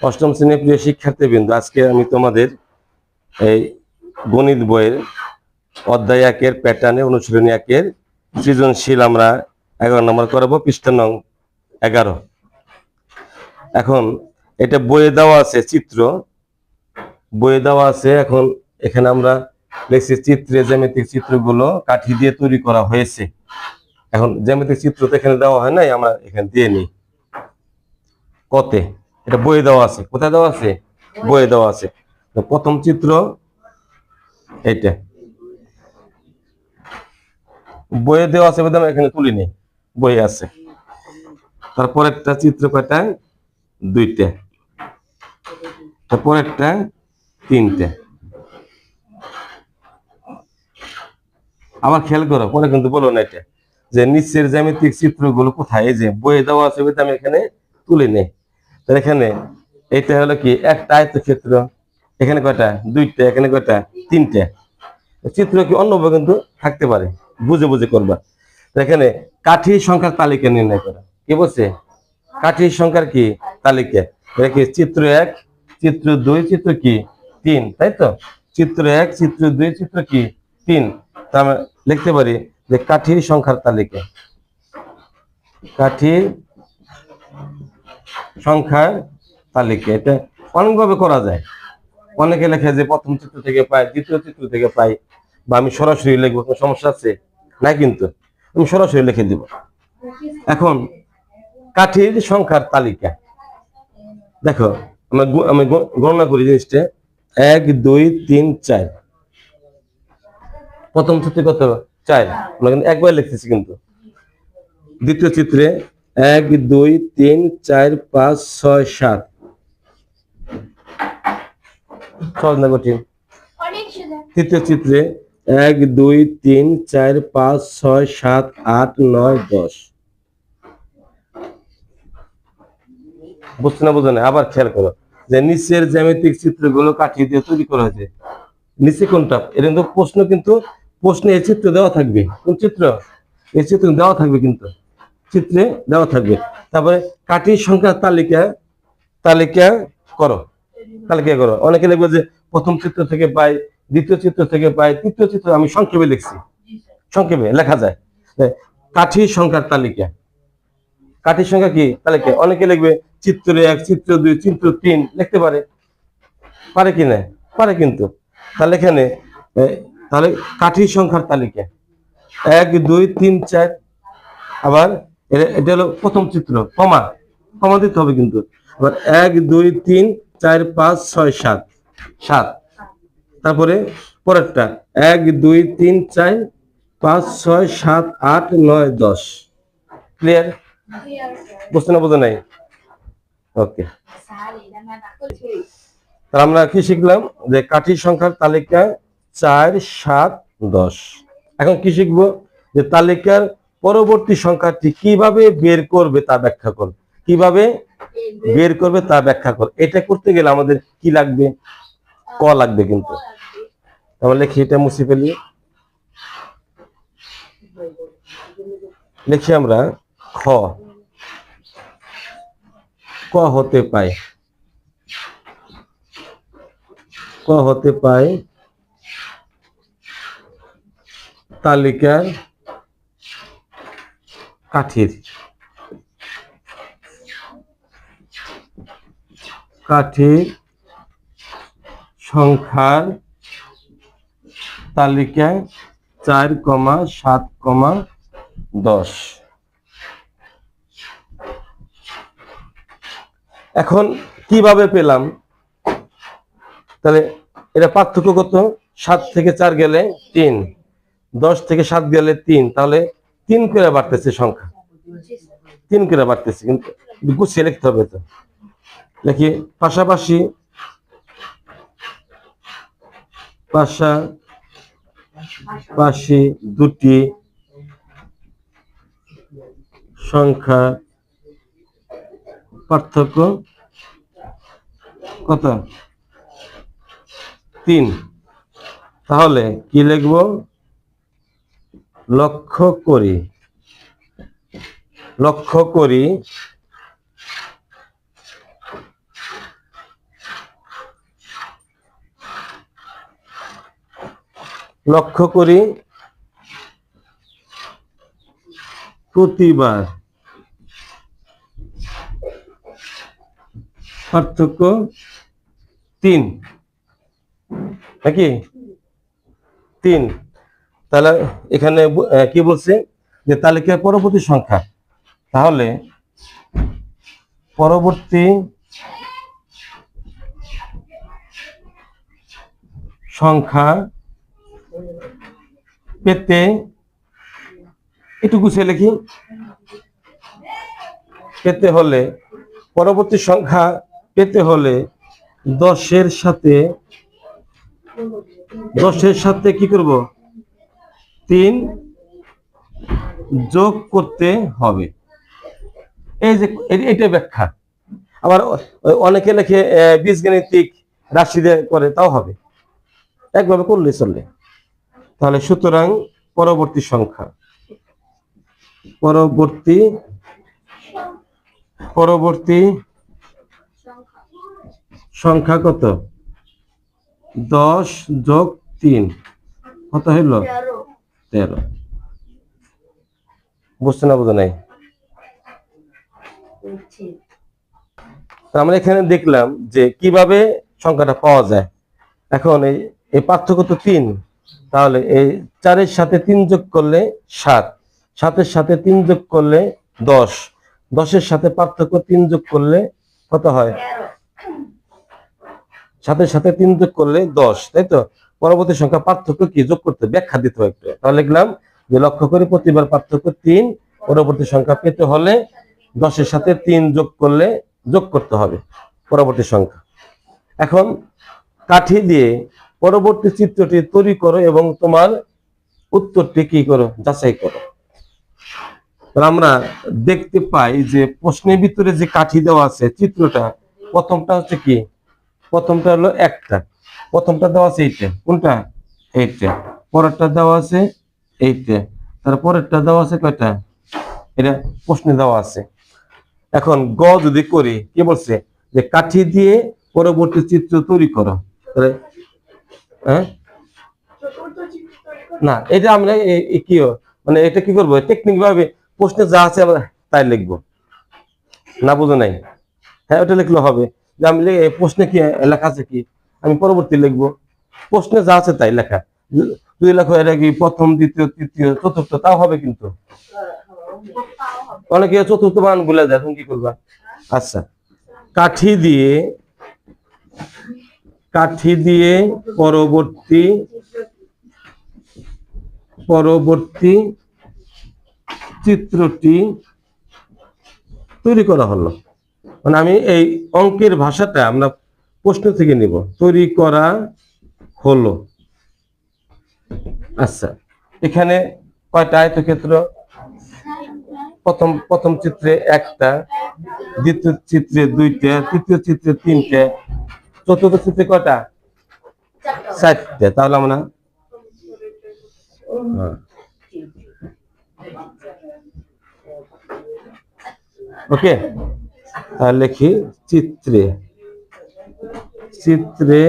অষ্টম শ্রেণির প্রিয় শিক্ষার্থীবৃন্দ, আজকে আমি তোমাদের এই গণিত বইয়ের অধ্যায় একের প্যাটার্নে অনুশীলনী একের সৃজনশীল আমরা এগারো নম্বর করাবো, পৃষ্ঠা নং এগারো। এখন এটা বইয়ে দেওয়া আছে চিত্র। বইয়ে দেওয়া আছে এখন এখানে আমরা দেখছি চিত্রে জ্যামিতিক চিত্রগুলো কাঠি দিয়ে তৈরি করা হয়েছে। এখন জ্যামিতিক চিত্র তো এখানে দেওয়া হয় নাই, আমরা এখানে দিয়ে নিই। কতে? এটা বইয়ে দেওয়া আছে। কোথায় দেওয়া আছে? বইয়ে দেওয়া আছে। তো প্রথম চিত্র এইটা। বইয়ে দেওয়া আছে আমি এখানে তুলি নেই বইয়ে আছে। তারপর একটা চিত্র কয়টা? দুইটা। তারপর একটা তিনটে। আবার খেয়াল করো, পরে কিন্তু বলো না এটা। যে নিচের জ্যামিতিক চিত্রগুলো কোথায়? যে বইয়ে দেওয়া আছে আমি এখানে তুলে নেই এখানে এটা হলো কি? একটা আয়তক্ষেত্র, এখানে কয়টা? দুইটা, এখানে কয়টা? তিনটা। চিত্র কি অন্যভাবে কিন্তু থাকতে পারে, বুঝে বুঝে করবা। এখানে কাঠি সংখ্যার তালিকা নির্ণয় করা। কি বলছে? কাঠির সংখ্যার কি তালিকা? এটা কি চিত্র এক, চিত্র দুই, চিত্র কি তিন, তাই তো? চিত্র এক, চিত্র দুই, চিত্র কি তিন। তা আমরা লিখতে পারি যে কাঠির সংখ্যার তালিকা। কাঠির সংখ্যার তালিকা, এটা অনেকভাবে করা যায়। অনেকে লেখে যে প্রথম চিত্র থেকে পাই দ্বিতীয় চিত্র থেকে পাই বা আমি সরাসরি লিখব, কোনো সমস্যা আছে? নাই কিন্তু, আমি সরাসরি লিখে দিব। এখন, কাঠির সংখ্যার তালিকা। দেখো আমি গণনা করি জিনিসটা। এক, দুই, তিন, চার। প্রথম চিত্রে কত? চার। আমরা কিন্তু একবার লিখতেছি কিন্তু। দ্বিতীয় চিত্রে এক দুই তিন চার পাঁচ ছয় সাত। কঠিন তৃতীয় চিত্রে এক দুই তিন চার পাঁচ ছয় সাত আট নয় দশ। বুঝতে না বোঝো না আবার খেয়াল করো যে নিচের জ্যামিতিক চিত্রগুলো কাঠিয়ে দিয়ে তৈরি করা হয়েছে। নিচে কোনটা? এটা কিন্তু প্রশ্ন কিন্তু প্রশ্নে এই চিত্র দেওয়া থাকবে। কোন চিত্র? এই চিত্র দেওয়া থাকবে কিন্তু। চিত্রে দেওয়া থাকবে। তারপরে কাঠির সংখ্যার তালিকা তালিকা করো তালিকা করো। অনেকে লিখবে যে প্রথম চিত্র থেকে পাই, দ্বিতীয় চিত্র থেকে পাই, তৃতীয় চিত্র আমি সংক্ষেপে লিখছি। সংক্ষেপে লেখা যায়। যে কাঠির সংখ্যার তালিকা। কাঠির সংখ্যা কি? তালিকা। অনেকে লিখবে চিত্র এক, চিত্র দুই, চিত্র তিন, লিখতে পারে। পারে কি না? পারে কিন্তু। তাহলে এখানে তাহলে কাঠির সংখ্যার তালিকা। এক, দুই, তিন, চার। আবার এটা- হলো প্রথম চিত্র। কমা। কমা দিতে হবে কিন্তু। আবার এক, দুই, তিন, চার, পাঁচ, ছয়, সাত। সাত। তারপরে পরেরটা। এক, দুই, তিন, চার, পাঁচ, ছয়, সাত, আট, নয়, দশ। ক্লিয়ার বুঝতে না বোঝা নাই? ওকে তাহলে আমরা কি শিখলাম? যে কাঠির সংখ্যার তালিকা চার, সাত, দশ। এখন কি শিখব? যে তালিকার পরবর্তী সংখ্যাটি কীভাবে বের করবে তা ব্যাখ্যা কর। কীভাবে বের করবে তা ব্যাখ্যা কর। এটা করতে গেলে আমাদের কি লাগবে? ক লাগবে কিন্তু। আমরা লিখি এটা মুছে ফেলি। লিখি আমরা খ। ক হতে পায়। ক হতে পায় তালিকার কাঠির। কাঠির সংখ্যার তালিকায় চার কমা সাত কমা দশ। এখন কীভাবে পেলাম? তাহলে এটা পার্থক্য কত সাত থেকে চার গেলে তিন, দশ থেকে সাত গেলে তিন, তাহলে তিন করে বাড়তেছে সংখ্যা। তিন করে বাড়তেছে, কিন্তু গুছিয়ে লিখতে হবে তো। দেখি, পাশাপাশি পাশাপাশি দুটি সংখ্যা পার্থক্য কত? তিন। তাহলে কি লিখব? লক্ষ্য করি। লক্ষ্য করি। লক্ষ্য করি। প্রতিবার। পার্থক্য তিন। নাকি? তিন। তাহলে এখানে কি বলছে? যে তালিকার পরবর্তী সংখ্যা। তাহলে পরবর্তী সংখ্যা পেতে একটু গুছিয়ে লিখি। পেতে হলে, পরবর্তী সংখ্যা পেতে হলে দশের সাথে দশের সাথে কি করব? তিন যোগ করতে হবে। এই যে এটা ব্যাখ্যা। আবার অনেকে লেখে বীজগাণিতিক রাশি দিয়ে করে, তাও হবে। একভাবে করলে চললে তাহলে সুতরাং পরবর্তী সংখ্যা। পরবর্তী পরবর্তী সংখ্যা কত? দশ যোগ তিন। কত হইল? তেরো তেরো বুঝছে না বোঝা নাই? আমরা এখানে দেখলাম যে কীভাবে সংখ্যাটা পাওয়া যায়। এখন এই পার্থক্য তো তিন। তাহলে এই চারের সাথে তিন যোগ করলে সাত। সাতের সাথে তিন যোগ করলে দশ। দশের সাথে পার্থক্য তিন যোগ করলে কত হয়? সাথে সাথে তিন যোগ করলে দশ, তাই তো? পরবর্তী সংখ্যা পার্থক্য কি? যোগ করতে ব্যাখ্যা দিতে হবে একটু। তাহলে লিখলাম যে লক্ষ্য করে প্রতিবার পার্থক্য তিন, পরবর্তী সংখ্যা পেতে হলে দশের সাথে তিন যোগ করলে যোগ করতে হবে পরবর্তী সংখ্যা। এখন কাঠি দিয়ে পরবর্তী চিত্রটি তৈরি করো এবং তোমার উত্তরটি কি করো? যাচাই করো। আমরা দেখতে পাই যে প্রশ্নের ভিতরে যে কাঠি দেওয়া আছে, চিত্রটা, প্রথমটা হচ্ছে কি? প্রথমটা হলো একটা। প্রথমটা দেওয়া আছে এইটা কোনটা এইটা পরেরটা দেওয়া আছে এইটা তারপরেরটা দেওয়া আছে কয়টা? এটা প্রশ্নে দেওয়া আছে। এখন গ যদি করি কি বলছে? যে কাঠি দিয়ে পরবর্তী চিত্র তৈরি করো। তাহলে হ্যাঁ? না এটা আমরা কি মানে এটা কি করব? টেকনিক ভাবে প্রশ্নে যা আছে আমরা তাই লিখব। না বুঝো নাই? হ্যাঁ ওটা লিখলে হবে। যে আমি প্রশ্নে কি লেখা আছে কি? আমি পরবর্তী লিখব। প্রশ্নে যা আছে তাই লেখা। যদি লেখো এটা কি প্রথম, দ্বিতীয়, তৃতীয়, চতুর্থ? তাও হবে কিন্তু। অনেকে চতুর্থ মান বলে দেয় তুমি কি করবা? আচ্ছা। কাঠি দিয়ে কাঠি দিয়ে পরবর্তী পরবর্তী চিত্রটি তৈরি করা হলো। মানে আমি এই অঙ্কের ভাষাটা আমরা প্রশ্ন থেকে নিব। তৈরি করা হলো। আচ্ছা এখানে কয়টা আয়তক্ষেত্র? প্রথম প্রথম চিত্রে একটা, দ্বিতীয় চিত্রে দুইটা, তৃতীয় চিত্রে তিনটে, চতুর্থ চিত্রে কয়টা? চারটা। তাহলে আমরা হ্যাঁ। ওকে, তাহলে লিখি চিত্রে। চিত্রে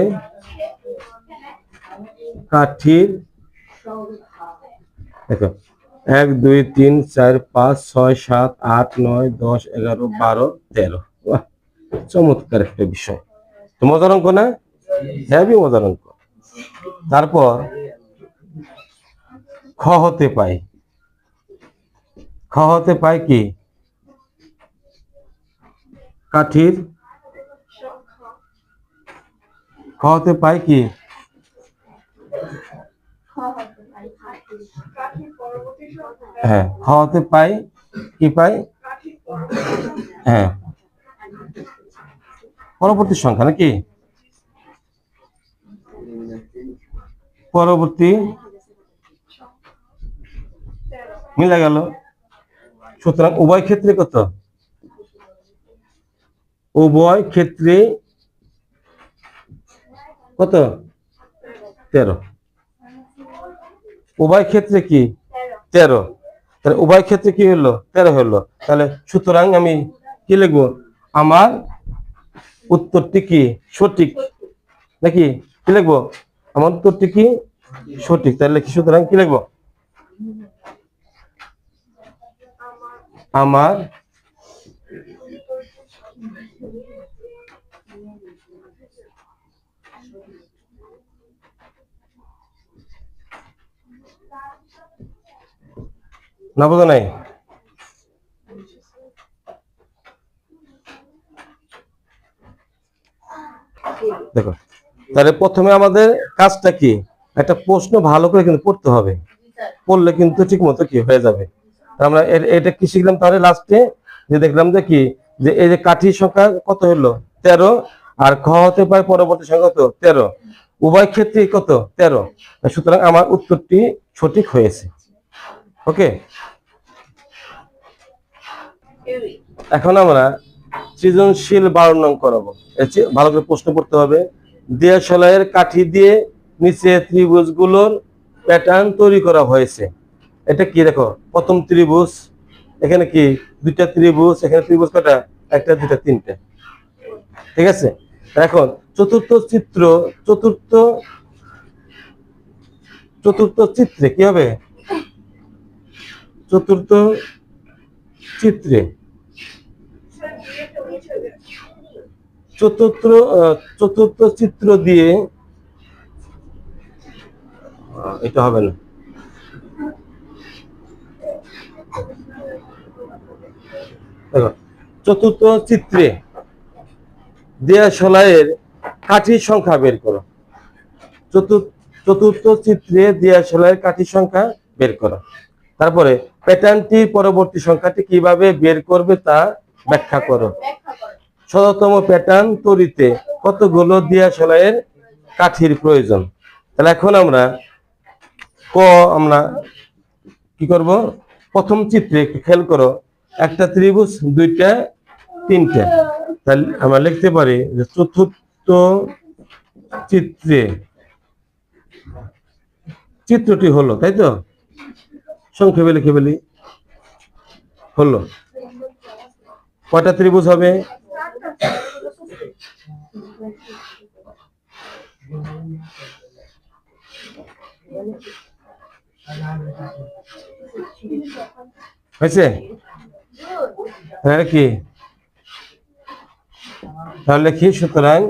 কাঠির দেখো, এক, দুই, তিন, চার, পাঁচ, ছয়, সাত, আট, নয়, দশ, এগারো, বারো, তেরো। চমৎকার একটা বিষয়। তো মজার অঙ্ক না? হ্যাভি মজার অঙ্ক। তারপর খ হতে পাই। খ হতে পাই কি? কাঠির খ হতে পাই কি? হ্যাঁ খ হতে পাই কি পাই? হ্যাঁ। পরবর্তী সংখ্যা নাকি? পরবর্তী। মিলে গেল। সুতরাং উভয় ক্ষেত্রে কত? উভয় ক্ষেত্রে কত? তেরো। উভয় ক্ষেত্রে কি? তেরো। তাহলে উভয় ক্ষেত্রে কি হলো? তেরো হলো। তাহলে সুতরাং আমি কি লিখব? আমার উত্তরটি কি? সঠিক। নাকি? কি লিখব? আমার উত্তরটি কি? সঠিক। তাহলে কি সুতরাং কি লিখব? আমার না বোঝা নাই। দেখো, তাহলে প্রথমে আমাদের কাজটা কি? একটা প্রশ্ন ভালো করে কিন্তু পড়তে হবে। পড়লে কিন্তু ঠিক মতো কি হয়ে যাবে। আমরা এটা কি শিখলাম? তাহলে লাস্টে যে দেখলাম যে কি? যে এই যে কাঠির সংখ্যা কত হলো? তেরো। আর খ হতে পারে পরবর্তী সংখ্যা কত? তেরো। উভয় ক্ষেত্রে কত? তেরো। সুতরাং আমার উত্তরটি সঠিক হয়েছে। ওকে। এখন আমরা সৃজনশীল বারো নং করাবো। ভালো করে প্রশ্ন করতে হবে। দেয়াশালাইয়ের কাঠি দিয়ে নিচে ত্রিভুজগুলোর প্যাটার্ন তৈরি করা হয়েছে। এটা কি দেখো? প্রথম ত্রিভুজ, এখানে কি? দুইটা ত্রিভুজ, এখানে ত্রিভুজ কটা একটা, দুইটা, তিনটা। ঠিক আছে? এখন চতুর্থ চিত্র, চতুর্থ চতুর্থ চিত্রে কি হবে? চতুর্থ চিত্রে। চতুর্থ চতুর্থ চিত্র দিয়ে এটা হবে না। চতুর্থ চিত্রে দেয়া সেলাইয়ের কাঠির সংখ্যা বের করো। চতুর্থ চতুর্থ চিত্রে দেয়া সেলাইয়ের কাঠির সংখ্যা বের করো। তারপরে প্যাটার্নটির পরবর্তী সংখ্যাটি কীভাবে বের করবে তা ব্যাখ্যা করো। শততম প্যাটার্ন তৈরিতে কতগুলো দিয়া সেলাইয়ের কাঠির প্রয়োজন? তাহলে এখন আমরা ক আমরা কি করব? প্রথম চিত্রে খেয়াল করো। একটা ত্রিভুজ, দুইটা, তিনটা। তাহলে আমরা লিখতে পারি যে চতুর্থ চিত্রে, চিত্রটি হলো, তাই তো? সংক্ষেপে লিখে ফেলি। হলো কয়টা ত্রিভুজ হবে? হয়েছে? হ্যাঁ কি? তাহলে কি সুতরাং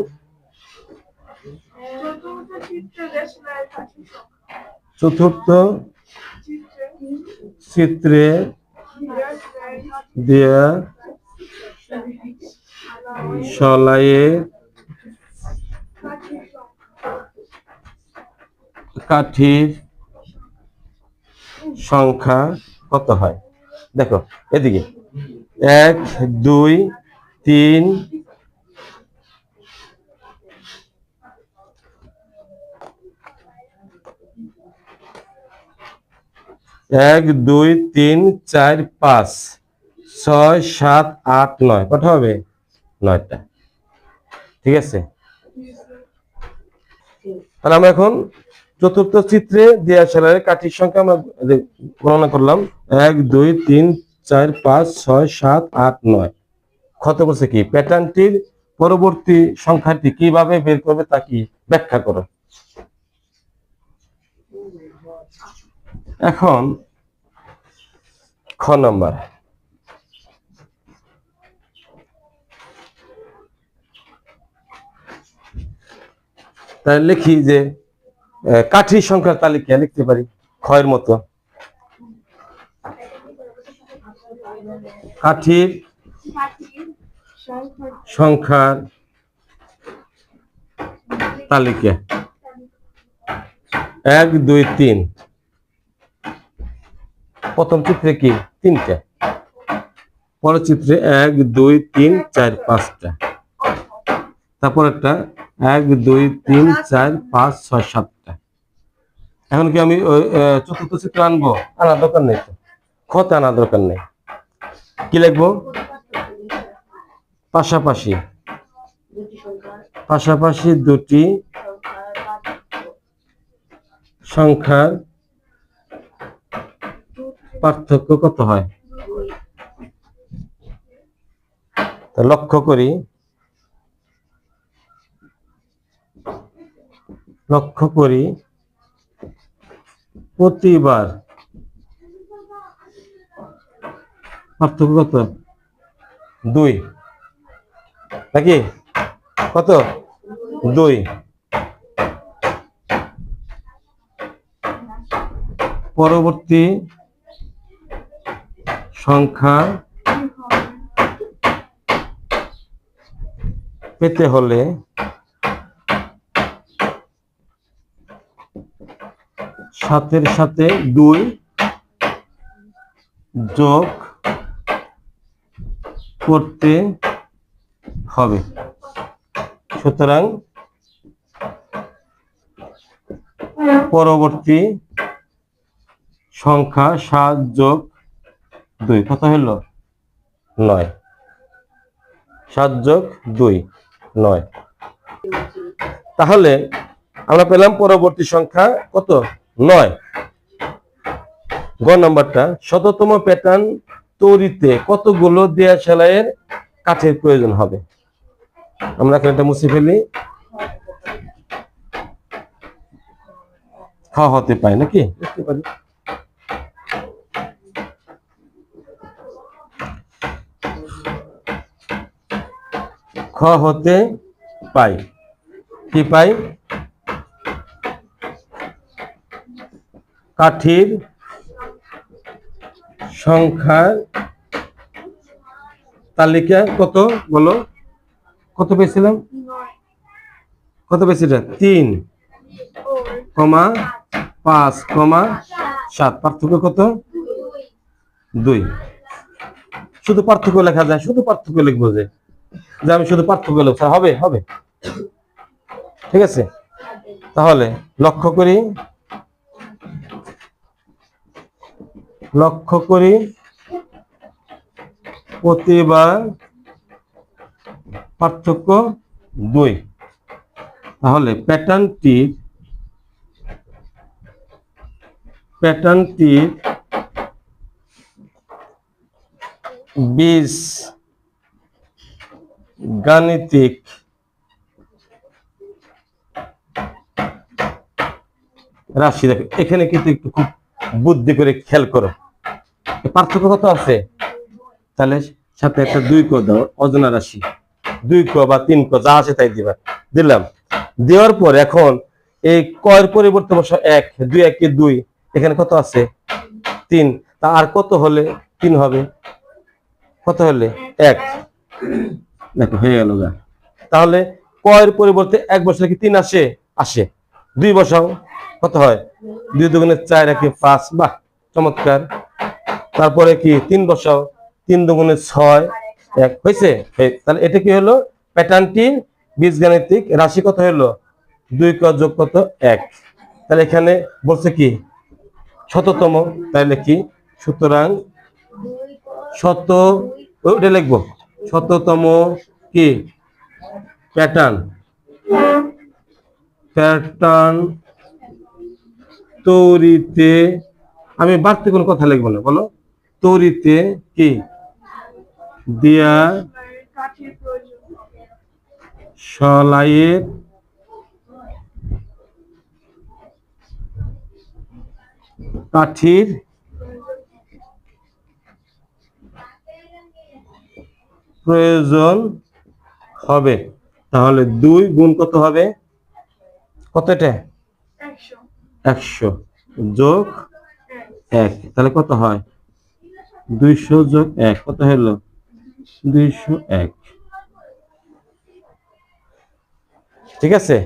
চতুর্থ চিত্র দেশনায় কাঠি সংখ্যা। চতুর্থ চিত্রে চিত্রে দেয়া সলায়ে কাঠির সংখ্যা কত হয়? দেখো এদিকে। এক দুই তিন এক, দুই, তিন, চার, পাঁচ, ছয়, সাত, আট, নয়। কটা হবে? নয়টা। ঠিক আছে? তাহলে আমরা এখন চতুর্থ চিত্রে দেয়া সেলাইয়ের কাঠির সংখ্যা আমরা গণনা করলাম, এক, দুই, তিন, চার, পাঁচ, ছয়, সাত, আট, নয়। ক্ষত বলছে কি? প্যাটার্নটির পরবর্তী সংখ্যাটি কীভাবে বের করবে তা কি ব্যাখ্যা করো। এখন খ নম্বর। তাহলে লিখি যে কাঠির সংখ্যার তালিকা লিখতে পারি, ক্ষয়ের মতো। কাঠির সংখ্যার তালিকা। এক, দুই, তিন। প্রথম চিত্রে কি? তিনটা। পরের চিত্রে এক, দুই, তিন, চার, পাঁচটা। তারপর একটা, এক, দুই, তিন, চার, পাঁচ, ছয়, সাতটা। এখন কি আমি চতুর্থ চিত্র আনব? আনার দরকার নেই তো। খতে আনার দরকার নেই। কি লিখব? পাশাপাশি। পাশাপাশি দুটি সংখ্যার পার্থক্য কত হয়? লক্ষ্য করি। লক্ষ্য করি। প্রতিবার পার্থক্য কত? দুই। নাকি? কত? দুই। পরবর্তী সংখ্যা পেতে হলে সাতের সাথে দুই যোগ করতে হবে। সুতরাং পরবর্তী সংখ্যা সাত যোগ দুই। কত হলো? নয়। সাত যোগ দুই নয়। তাহলে আমরা পেলাম পরবর্তী সংখ্যা কত? নয়। গ নাম্বারটা শততম প্যাটার্ন তৈরিতে কতগুলো দেয়া সেলাইয়ের কাঠের প্রয়োজন হবে? আমরা এখানে এটা মুছে ফেলি। খাওয়া হতে পায় নাকি? পারি। খ হতে পাই। কি পাই? কাঠির সংখ্যার তালিকা কত বলো? কত পেয়েছিলাম? কত পেয়েছিলাম? তিন কমা পাঁচ কমা সাত। পার্থক্য কত? দুই। শুধু পার্থক্য লেখা যায়, শুধু পার্থক্য লিখব যে। যে আমি শুধু পার্থক্য লিখছি হবে হবে। ঠিক আছে? তাহলে লক্ষ্য করি লক্ষ্য করি, প্রতিবার পার্থক্য দুই। তাহলে প্যাটার্নটির প্যাটার্নটির বীজ গাণিতিক। রাশি দেখো, এখানে কিন্তু একটু খুব বুদ্ধি করে খেয়াল করো। পার্থক্য কত আছে? তাহলে সাথে একটা দুই ক দাও, অজানা রাশি। দুই ক বা তিন ক, যা আছে তাই দিবা। দিলাম। দেওয়ার পর এখন এই কয়ের পরিবর্তে বসো এক, দুই, একে দুই। এখানে কত আছে? তিন। তা আর কত হলে তিন হবে? কত হলে? এক। দেখো, হয়ে গেল গা। তাহলে কয়ের পরিবর্তে এক বছর কি তিন আসে? আসে। দুই বছর কত হয়? দুই দুগুণে চার একে পাঁচ, বাহ, চমৎকার। তারপরে কি তিন বছর? তিন দুগুণে ছয়, এক, হয়েছে? তাহলে এটা কি হলো? প্যাটার্নটির বীজগাণিতিক রাশি কত হলো? দুই ক যোগ কত? এক। তাহলে এখানে বলছে কি? শততম, তাহলে কি? সুতরাং শত ওটা লিখব। শততম কি? প্যাটার্ন প্যাটার্ন তৈরিতে, আমি বাড়তি কোনো কথা লিখব না, বলো। তৈরিতে কি? দিয়া সলাইয়ের কাঠির প্রয়োজন হবে। তাহলে দুই গুণ কত হবে? কত এটা একশো। যোগ এক। এক তাহলে কত হয়? দুইশো যোগ এক। কত হলো? দুইশো এক। ঠিক আছে?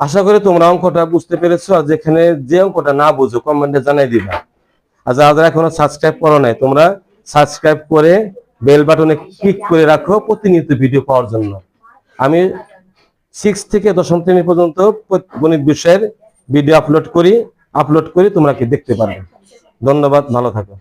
আশা করি তোমরা অঙ্কটা বুঝতে পেরেছ। আর যেখানে যে অঙ্কটা না বুঝো কমেন্টে জানাই দিবা। আর যারা যারা এখনও সাবস্ক্রাইব করো নাই, তোমরা সাবস্ক্রাইব করে বেল বাটনে ক্লিক করে রাখো প্রতিনিয়ত ভিডিও পাওয়ার জন্য। আমি সিক্স থেকে দশম শ্রেণি পর্যন্ত গণিত বিষয়ের ভিডিও আপলোড করি আপলোড করি তোমরা কি দেখতে পারবে। ধন্যবাদ, ভালো থাকো।